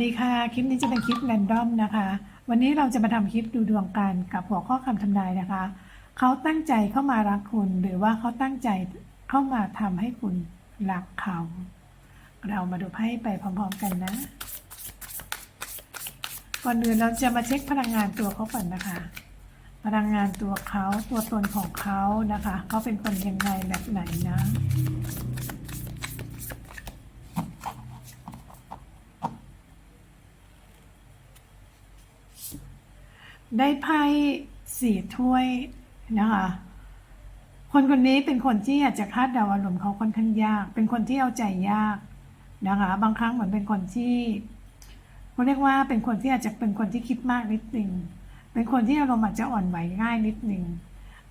สวัสดีค่ะ คลิปนี้จะเป็นคลิปแรนดอมนะคะ วันนี้เราจะมาทำคลิปดูดวงกันกับหัวข้อคำทำนายนะคะ เขาตั้งใจเข้ามารักคุณ หรือว่าเขาตั้งใจเข้ามาทำให้คุณรักเขา เรามาดูไพ่ไปพร้อม ๆ กันนะ ก่อนอื่นเราจะมาเช็คพลังงานตัวเขาก่อนนะคะ พลังงานตัวเขาตัวตนของเขานะคะ เขาเป็นคนยังไงแบบไหนนะ ได้ไพ่สี่ถ้วยนะคะ คนคนนี้เป็นคนที่อาจจะคาดเดาอารมณ์เขาค่อนข้างยาก เป็นคนที่เอาใจยากนะคะ บางครั้งเหมือนเป็นคนที่เขาเรียกว่าเป็นคนที่อาจจะเป็นคนที่คิดมากนิดนึง เป็นคนที่อารมณ์อาจจะอ่อนไหวง่ายนิดนึง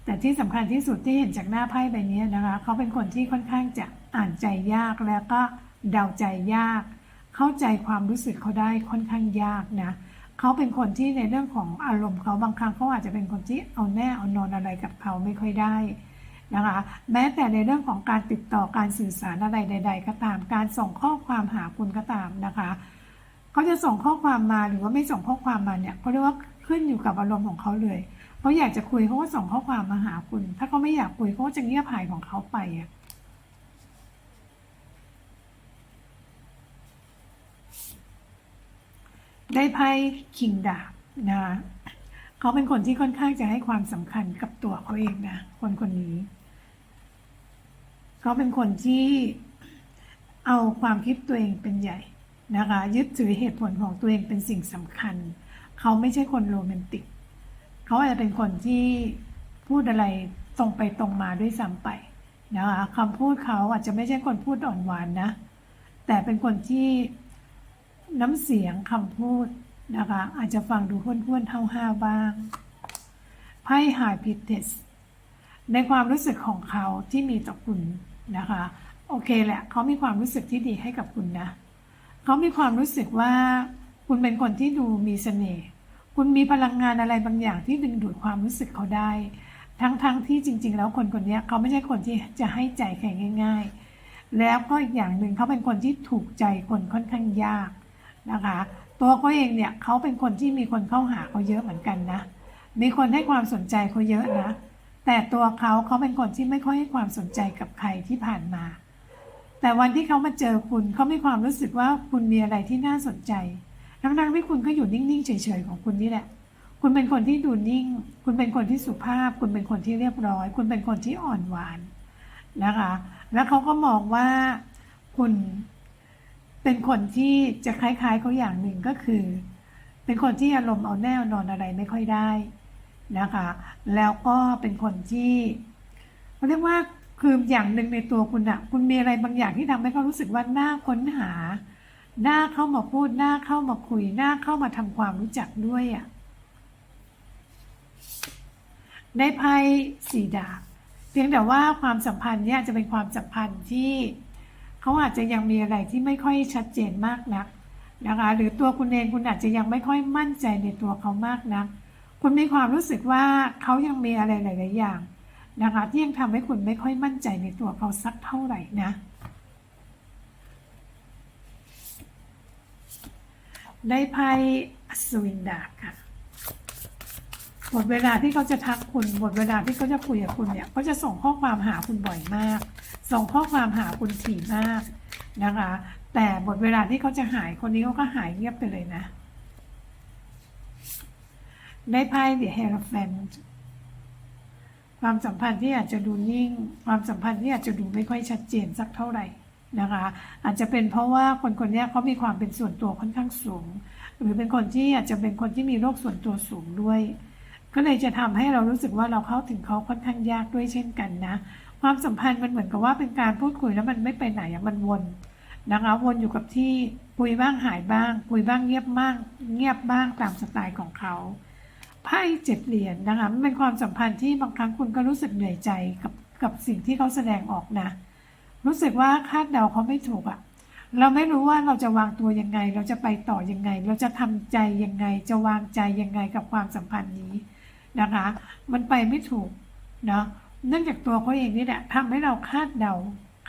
แต่ที่สำคัญที่สุดที่เห็นจากหน้าไพ่ใบนี้นะคะ เขาเป็นคนที่ค่อนข้างจะอ่านใจยากแล้วก็เดาใจยาก เข้าใจความรู้สึกเขาได้ค่อนข้างยากนะ เขาเป็นคนที่ในเรื่องของอารมณ์เขาบางครั้งเขาอาจจะเป็นคนที่เอาแน่เอานอนอะไรกับเขาไม่ค่อยได้นะคะแม้แต่ในเรื่องของการติดต่อการสื่อสารอะไรใด ๆ ก็ตาม การส่งข้อความหาคุณก็ตามนะคะเขาจะส่งข้อความมาหรือว่าไม่ส่งข้อความมาเนี่ยเขาเรียกว่าขึ้นอยู่กับอารมณ์ของเขาเลยเขาอยากจะคุยเขาก็ส่งข้อความมาหาคุณ ถ้าเขาไม่อยากคุยเขาก็จะเงียบหายของเขาไปอะ ได้ไพ่คิงดาบนะเขาเป็นคนที่ค่อนข้างจะให้ความสำคัญกับตัวเขาเองนะคนคนนี้ เขาเป็นคนที่เอาความคิดตัวเองเป็นใหญ่นะคะ ยึดถือเหตุผลของตัวเองเป็นสิ่งสำคัญ เขาไม่ใช่คนโรแมนติก เขาอาจจะเป็นคนที่พูดอะไรตรงไปตรงมาด้วยซ้ำไปนะคะคำพูดเขาอาจจะไม่ใช่คนพูดอ่อนหวานนะ แต่เป็นคนที่ น้ำเสียงคำพูดนะคะ อาจจะฟังดูห้วนๆเท่าห้าบ้างไพ่หายพิเทสในความรู้สึกของเขาที่มีต่อคุณนะคะ โอเคแหละเขามีความรู้สึกที่ดีให้กับคุณนะเขามีความรู้สึกว่าคุณเป็นคนที่ดูมีเสน่ห์คุณมีพลังงานอะไรบางอย่างที่ดึงดูดความรู้สึกเขาได้ ทั้งๆทที่จริง ๆ แล้วคนคนนี้เขาไม่ใช่คนที่จะให้ใจใครง่าย ๆ แล้วก็อีกอย่างหนึ่งเขาเป็นคนที่ถูกใจคนค่อนข้างยาก นะคะ ตัวเขาเองเนี่ยเขาเป็นคนที่มีคนเข้าหาเขาเยอะเหมือนกันนะ มีคนให้ความสนใจเขาเยอะนะ แต่ตัวเขาเขาเป็นคนที่ไม่ค่อยให้ความสนใจกับใครที่ผ่านมา แต่วันที่เขามาเจอคุณเขามีความรู้สึกว่าคุณมีอะไรที่น่าสนใจทั้งๆที่คุณก็อยู่นิ่งๆเฉยๆของคุณนี่แหละคุณเป็นคนที่ดูนิ่ง คุณเป็นคนที่สุภาพ คุณเป็นคนที่เรียบร้อย คุณเป็นคนที่อ่อนหวานนะคะ แล้วเขาก็มองว่าคุณ เป็นคนที่จะคล้ายๆเขาอย่างหนึ่งก็คือ เป็นคนที่อารมณ์เอาแน่นอนอะไรไม่ค่อยได้นะคะ แล้วก็เป็นคนที่เขาเรียกว่าคืออย่างหนึ่งในตัวคุณอะคุณมีอะไรบางอย่างที่ทำให้เขารู้สึกว่าน่าค้นหา น่าเข้ามาพูด น่าเข้ามาคุย น่าเข้ามาทำความรู้จักด้วยอะได้ไพ่สีดาบเพียงแต่ว่าความสัมพันธ์เนี่ยจะเป็นความสัมพันธ์ที่ เขาอาจจะยังมีอะไรที่ไม่ค่อยชัดเจนมากนักนะคะ หรือตัวคุณเองคุณอาจจะยังไม่ค่อยมั่นใจในตัวเขามากนัก คุณมีความรู้สึกว่าเขายังมีอะไรหลาย ๆ อย่างนะคะที่ยังทำให้คุณไม่ค่อยมั่นใจในตัวเขาสักเท่าไหร่นะ ได้ไพ่อัศวินดาค่ะ หมดเวลาที่เขาจะทักคุณหมดเวลาที่เขาจะคุยกับคุณเนี่ยเขาจะส่งข้อความหาคุณบ่อยมาก ส่งข้อความหาคุณถี่มากนะคะ แต่หมดเวลาที่เขาจะหายคนนี้เขาก็หายเงียบไปเลยนะ ได้ไพ่ The Hierophant ความสัมพันธ์ที่อาจจะดูนิ่ง ความสัมพันธ์ที่อาจจะดูไม่ค่อยชัดเจนสักเท่าไหร่นะคะ อาจจะเป็นเพราะว่าคนคนนี้เขามีความเป็นส่วนตัวค่อนข้างสูง หรือเป็นคนที่อาจจะเป็นคนที่มีโรคส่วนตัวสูงด้วย ก็เลยจะทำให้เรารู้สึกว่าเราเข้าถึงเขาค่อนข้างยากด้วยเช่นกันนะ ความสัมพันธ์มันเหมือนกับว่าเป็นการพูดคุยแล้วมันไม่ไปไหนมันวนนะคะวนอยู่กับที่คุยบ้างหายบ้าง คุยบ้างเงียบบ้าง เงียบบ้างตามสไตล์ของเขาไพ่เจ็ดเหรียญนะคะมันเป็นความสัมพันธ์ที่บางครั้งคุณก็รู้สึกเหนื่อยใจกับกับสิ่งที่เขาแสดงออกนะ รู้สึกว่าคาดเดาเขาไม่ถูกอะเราไม่รู้ว่าเราจะวางตัวยังไง เราจะไปต่อยังไง เราจะทำใจยังไง จะวางใจยังไงกับความสัมพันธ์นี้ นะคะ มันไปไม่ถูกเนาะเนื่องจากตัวเขาเองนี่แหละทำให้เราคาดเดา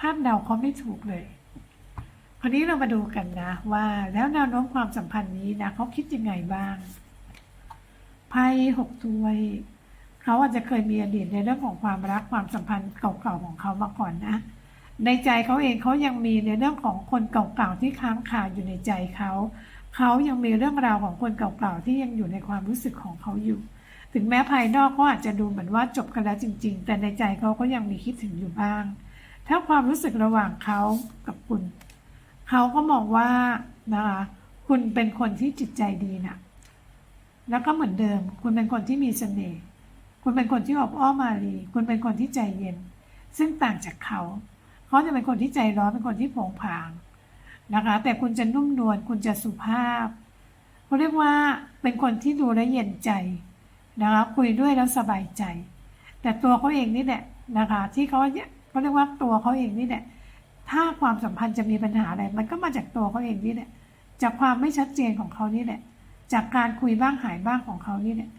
คาดเดาเขาไม่ถูกเลยคราวนี้เรามาดูกันนะว่าแล้วแนวโน้มความสัมพันธ์นี้นะเขาคิดยังไงบ้างไพ่หกถ้วยเขาอาจจะเคยมีอดีตในเรื่องของความรักความสัมพันธ์เก่าๆของเขามาก่อนนะในใจเขาเองเขายังมีในเรื่องของคนเก่าๆที่ค้างคาอยู่ในใจเขา เขายังมีเรื่องราวของคนเก่าๆที่ยังอยู่ในความรู้สึกของเขาอยู่ ถึงแม้ภายนอกเขาอาจจะดูเหมือนว่าจบกันแล้วจริง ๆ แต่ในใจเขาก็ยังมีคิดถึงอยู่บ้าง ถ้าความรู้สึกระหว่างเขากับคุณ เขาก็มองว่านะคะคุณเป็นคนที่จิตใจดีนะแล้วก็เหมือนเดิม คุณเป็นคนที่มีเสน่ห์ คุณเป็นคนที่อบอ้อมมารี คุณเป็นคนที่ใจเย็น ซึ่งต่างจากเขา เขาจะเป็นคนที่ใจร้อน เป็นคนที่ผงผางนะคะ แต่คุณจะนุ่มนวล คุณจะสุภาพเขาเรียกว่าเป็นคนที่ดูแลเย็นใจ นะคะคุยด้วยแล้วสบายใจ แต่ตัวเขาเองนี่แหละนะคะที่เขาเนี่ยเขาเรียกว่าตัวเขาเองนี่แหละถ้าความสัมพันธ์จะมีปัญหาอะไร มันก็มาจากตัวเขาเองนี่แหละจากความไม่ชัดเจนของเขานี่แหละจากการคุยบ้างหายบ้างของเขานี่แหละ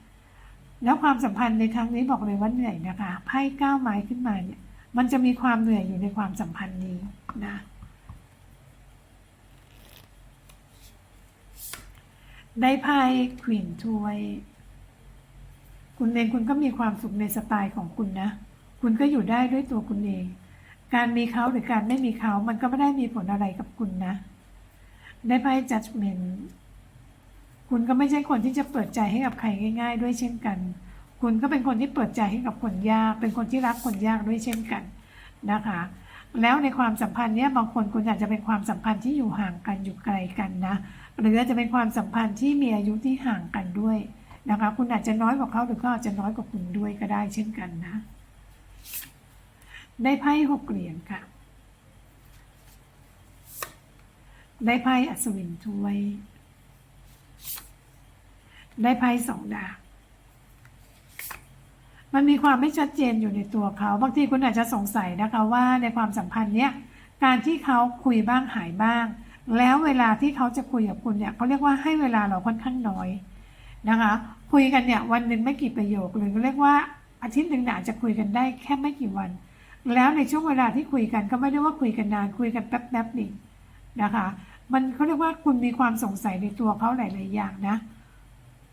แล้วความสัมพันธ์ในครั้งนี้บอกเลยว่าเหนื่อยนะคะไพ่ก้าวไม้ขึ้นมาเนี่ย มันจะมีความเหนื่อยอยู่ในความสัมพันธ์นี้นะได้ไพ่ขวินถ้วย คุณเองคุณก็มีความสุขในสไตล์ของคุณนะ คุณก็อยู่ได้ด้วยตัวคุณเอง การมีเขาหรือการไม่มีเขามันก็ไม่ได้มีผลอะไรกับคุณนะ ได้ไพ่ judgment คุณก็ไม่ใช่คนที่จะเปิดใจให้กับใครง่าย ๆ ด้วยเช่นกัน คุณก็เป็นคนที่เปิดใจให้กับคนยาก เป็นคนที่รักคนยากด้วยเช่นกันนะคะ แล้วในความสัมพันธ์เนี้ยบางคนคุณอาจจะเป็นความสัมพันธ์ที่อยู่ห่างกันอยู่ไกลกันนะ หรืออาจจะเป็นความสัมพันธ์ที่มีอายุที่ห่างกันด้วย นะคะ คุณอาจจะน้อยกว่าเขาหรือเขาอาจจะน้อยกว่าคุณด้วยก็ได้เช่นกันนะ ได้ไพ่หกเหรียญค่ะ ได้ไพ่อัศวินถ้วย ได้ไพ่สองดาบมันมีความไม่ชัดเจนอยู่ในตัวเขา บางทีคุณอาจจะสงสัยนะคะว่าในความสัมพันธ์เนี้ยการที่เขาคุยบ้างหายบ้าง แล้วเวลาที่เขาจะคุยกับคุณเนี่ยเขาเรียกว่าให้เวลาเราค่อนข้างน้อย นะคะ คุยกันเนี่ยวันหนึ่งไม่กี่ประโยคหรือเรียกว่าอาทิตย์หนึ่งอาจจะคุยกันได้แค่ไม่กี่วัน แล้วในช่วงเวลาที่คุยกันก็ไม่ได้ว่าคุยกันนานคุยกันแป๊บแป๊บๆหนึ่งนะคะ มันเขาเรียกว่าคุณมีความสงสัยในตัวเขาหลายๆอย่างนะ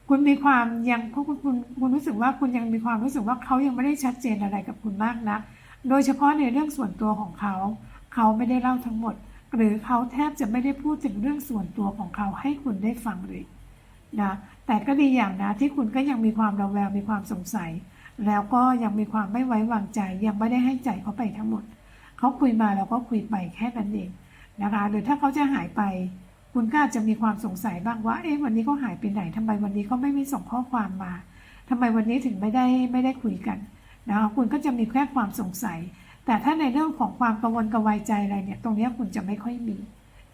คุณมีความยังคุณคุณคุณคุณรู้สึกว่าคุณยังมีความรู้สึกว่าเขายังไม่ได้ชัดเจนอะไรกับคุณมากนัก โดยเฉพาะในเรื่องส่วนตัวของเขา เขาไม่ได้เล่าทั้งหมด หรือเขาแทบจะไม่ได้พูดถึงเรื่องส่วนตัวของเขาให้คุณได้ฟังเลย นะแต่ก็ดีอย่างนะที่คุณก็ยังมีความระแวงมีความสงสัย แล้วก็ยังมีความไม่ไว้วางใจ ยังไม่ได้ให้ใจเขาไปทั้งหมด เขาคุยมาแล้วก็คุยไปแค่นั้นเองนะคะหรือถ้าเขาจะหายไป คุณก็อาจจะมีความสงสัยบ้างว่าเอ๊ะวันนี้เขาหายไปไหนทำไมวันนี้เขาไม่มีส่งข้อความมาทำไมวันนี้ถึงไม่ได้ไม่ได้คุยกันนะคะคุณก็จะมีแค่ความสงสัย แต่ถ้าในเรื่องของความกังวลกระวายใจอะไรเนี่ยตรงนี้คุณจะไม่ค่อยมี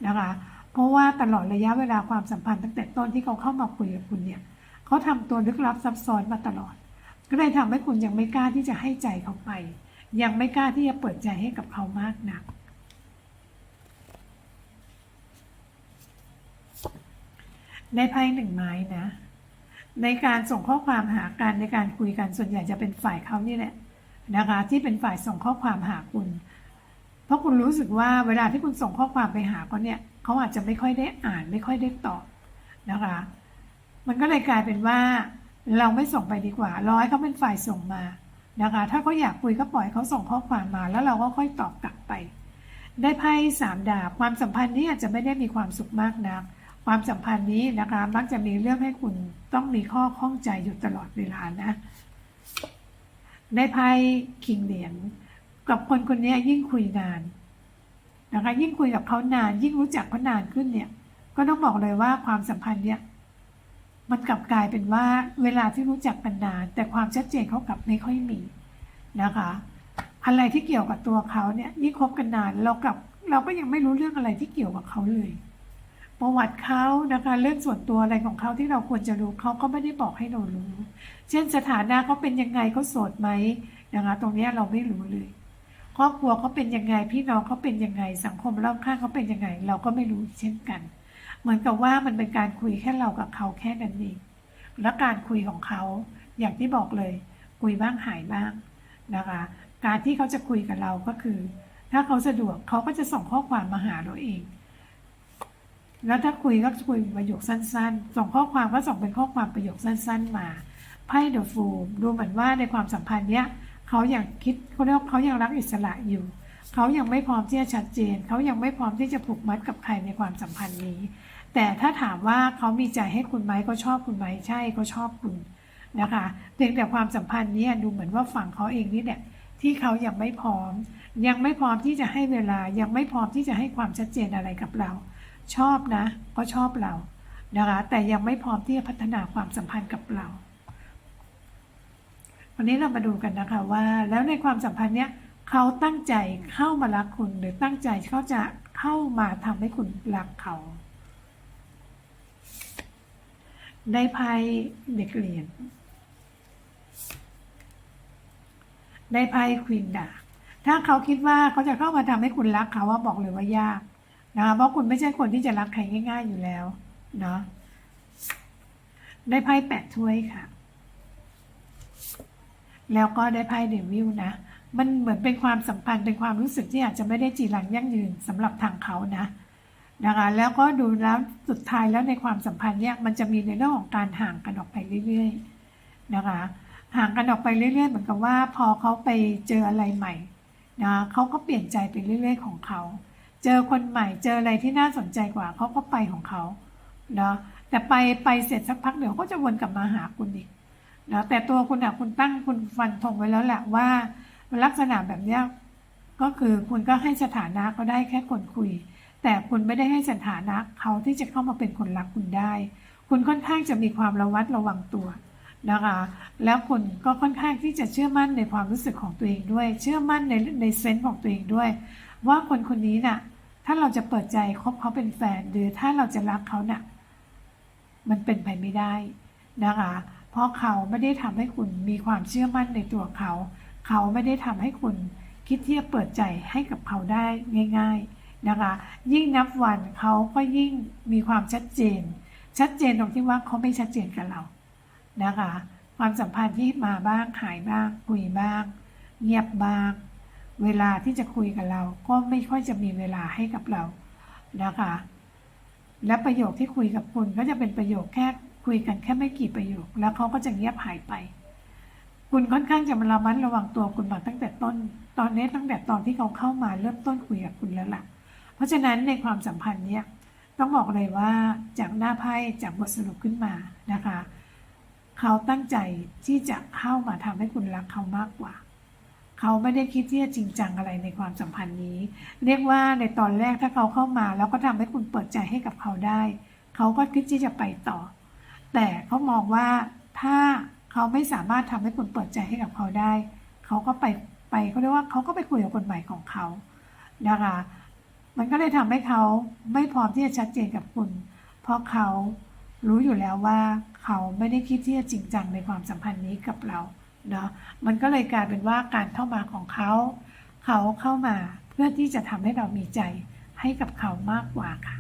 นะคะ เพราะว่าตลอดระยะเวลาความสัมพันธ์ตั้งแต่ต้นที่เขาเข้ามาคุยกับคุณเนี่ยเขาทำตัวลึกลับซับซ้อนมาตลอด ก็เลยทำให้คุณยังไม่กล้าที่จะให้ใจเขาไป ยังไม่กล้าที่จะเปิดใจให้กับเขามากนักได้ไพ่หนึ่งไม้นะ ในการส่งข้อความหากันในการคุยกันส่วนใหญ่จะเป็นฝ่ายเขานี่แหละนะคะที่เป็นฝ่ายส่งข้อความหาคุณ เพราะคุณรู้สึกว่าเวลาที่คุณส่งข้อความไปหาเขาเนี่ย เขาอาจจะไม่ค่อยได้อ่านไม่ค่อยได้ตอบนะคะ มันก็เลยกลายเป็นว่า เราไม่ส่งไปดีกว่า ร้อให้เขาเป็นฝ่ายส่งมานะคะ ถ้าเขาอยากคุยก็ปล่อยเขาส่งข้อความมา แล้วเราก็ค่อยตอบกลับไป ได้ไพ่สามดาบความสัมพันธ์นี้อาจจะไม่ได้มีความสุขมากนักความสัมพันธ์นี้นะคะมักจะมีเรื่องให้คุณต้องมีข้อข้องใจอยู่ตลอดเวลานะ ได้ไพ่คิงเหรียญกับคนคนนี้ยิ่งคุยนาน นะคะยิ่งคุยกับเขานาน ยิ่งรู้จักเขานานขึ้นเนี่ย ก็ต้องบอกเลยว่าความสัมพันธ์เนี่ยมันกลับกลายเป็นว่าเวลาที่รู้จักกันนาน แต่ความชัดเจนเขากลับไม่ค่อยมีนะคะ อะไรที่เกี่ยวกับตัวเขาเนี่ยยิ่งคบกันนานเรากลับเราก็ยังไม่รู้เรื่องอะไรที่เกี่ยวกับเขาเลย ประวัติเขานะคะเรื่องส่วนตัวอะไรของเขาที่เราควรจะรู้เขาก็ไม่ได้บอกให้เรารู้ เช่นสถานะเขาเป็นยังไงเขาโสดไหมนะคะตรงนี้เราไม่รู้เลย ครอบครัวเขาเป็นยังไง พี่น้องเขาเป็นยังไง สังคมรอบข้างเขาเป็นยังไง เราก็ไม่รู้เช่นกัน เหมือนกับว่ามันเป็นการคุยแค่เรากับเขาแค่นั้นเองและการคุยของเขาอย่างที่บอกเลย คุยบ้างหายบ้างนะคะ การที่เขาจะคุยกับเราก็คือ ถ้าเขาสะดวกเขาก็จะส่งข้อความมาหาเราเอง แล้วถ้าคุยก็คุยประโยคสั้น ๆ ส่งข้อความก็ส่งเป็นข้อความประโยคสั้น ๆ มาไพ่เดอะฟูมดูเหมือนว่าในความสัมพันธ์เนี้ย เขาอยังคิดเขาเรียกเขายังรักอิสระอยู่ เขายังไม่พร้อมที่จะชัดเจน เขายังไม่พร้อมที่จะผูกมัดกับใครในความสัมพันธ์นี้ แต่ถ้าถามว่าเขามีใจให้คุณไหมก็ชอบคุณไหมใช่ก็ชอบคุณนะคะเพียงแต่ความสัมพันธ์นี้ดูเหมือนว่าฝั่งเขาเองนี่แหละที่เขายังไม่พร้อม ยังไม่พร้อมที่จะให้เวลายังไม่พร้อมที่จะให้ความชัดเจนอะไรกับเรา ชอบนะ ก็ชอบเรานะคะแต่ยังไม่พร้อมที่จะพัฒนาความสัมพันธ์กับเรา วันนี้เรามาดูกันนะคะว่าแล้วในความสัมพันธ์เนี้ยเขาตั้งใจเข้ามารักคุณ หรือตั้งใจเขาจะเข้ามาทำให้คุณรักเขาได้ไพ่เด็กเหรียญได้ไพ่ควีนดาถ้าเขาคิดว่าเขาจะเข้ามาทำให้คุณรักเขาว่าบอกเลยว่ายากนะคะเพราะคุณไม่ใช่คนที่จะรักใครง่าย ๆอยู่แล้วเนาะได้ไพ่แปดถ้วยค่ะ แล้วก็ได้ไพ่เดวิลนะ มันเหมือนเป็นความสัมพันธ์เป็นความรู้สึกที่อาจจะไม่ได้จีรังยั่งยืนสำหรับทางเขานะนะคะแล้วก็ดูแล้วสุดท้ายแล้วในความสัมพันธ์เนี่ยมันจะมีในเรื่องของการห่างกันออกไปเรื่อยๆนะคะห่างกันออกไปเรื่อยๆ เหมือนกับว่าพอเขาไปเจออะไรใหม่นะเขาก็เปลี่ยนใจไปเรื่อยๆ ของเขา เจอคนใหม่เจออะไรที่น่าสนใจกว่าเขาก็ไปของเขาเนาะแต่ไปไปเสร็จสักพักเดี๋ยวก็จะวนกลับมาหาคุณอีก นะแต่ตัวคุณอะคุณตั้งคุณฟันธงไว้แล้วแหละว่า ลักษณะแบบเนี้ยก็คือคุณก็ให้สถานะเขาได้แค่คนคุย แต่คุณไม่ได้ให้สถานะเขาที่จะเข้ามาเป็นคนรักคุณได้ คุณค่อนข้างจะมีความระวัดระวังตัวนะคะ แล้วคุณก็ค่อนข้างที่จะเชื่อมั่นในความรู้สึกของตัวเองด้วย เชื่อมั่นในในเซนส์ของตัวเองด้วย ว่าคนคนนี้น่ะ ถ้าเราจะเปิดใจคบเขาเป็นแฟน หรือถ้าเราจะรักเขาน่ะมันเป็นไปไม่ได้นะคะ เพราะเขาไม่ได้ทำให้คุณมีความเชื่อมั่นในตัวเขา เขาไม่ได้ทำให้คุณคิดที่จะเปิดใจให้กับเขาได้ง่าย ๆนะคะ ยิ่งนับวันเขาก็ยิ่งมีความชัดเจน ชัดเจนตรงที่ว่าเขาไม่ชัดเจนกับเรานะคะ ความสัมพันธ์ที่มาบ้างหายบ้าง คุยบ้าง เงียบบ้าง เวลาที่จะคุยกับเรา ก็ไม่ค่อยจะมีเวลาให้กับเรานะคะ และประโยคที่คุยกับคุณก็จะเป็นประโยคแค่ คุยกันแค่ไม่กี่ประโยค แล้วเขาก็จะเงียบหายไป คุณค่อนข้างจะมาระมัดระวังตัวคุณมาตั้งแต่ต้น ตอนนี้ตั้งแต่ตอนที่เขาเข้ามาเริ่มต้นคุยกับคุณแล้วล่ะ เพราะฉะนั้นในความสัมพันธ์เนี้ยต้องบอกเลยว่าจากหน้าไพ่จากบทสรุปขึ้นมานะคะ เขาตั้งใจที่จะเข้ามาทำให้คุณรักเขามากกว่า เขาไม่ได้คิดที่จะจริงจังอะไรในความสัมพันธ์นี้ เรียกว่าในตอนแรกถ้าเขาเข้ามา แล้วก็ทำให้คุณเปิดใจให้กับเขาได้ เขาก็คิดที่จะไปต่อ แต่เขามองว่าถ้าเขาไม่สามารถทำให้คุณเปิดใจให้กับเขาได้ เขาก็ไปไปเขาเรียกว่าเขาก็ไปคุยกับคนใหม่ของเขานะคะมันก็เลยทำให้เขาไม่พร้อมที่จะชัดเจนกับคุณ เพราะเขารู้อยู่แล้วว่าเขาไม่ได้คิดที่จะจริงจังในความสัมพันธ์นี้กับเราเนาะมันก็เลยกลายเป็นว่าการเข้ามาของเขา เขาเข้ามาเพื่อที่จะทำให้เรามีใจให้กับเขามากกว่าค่ะ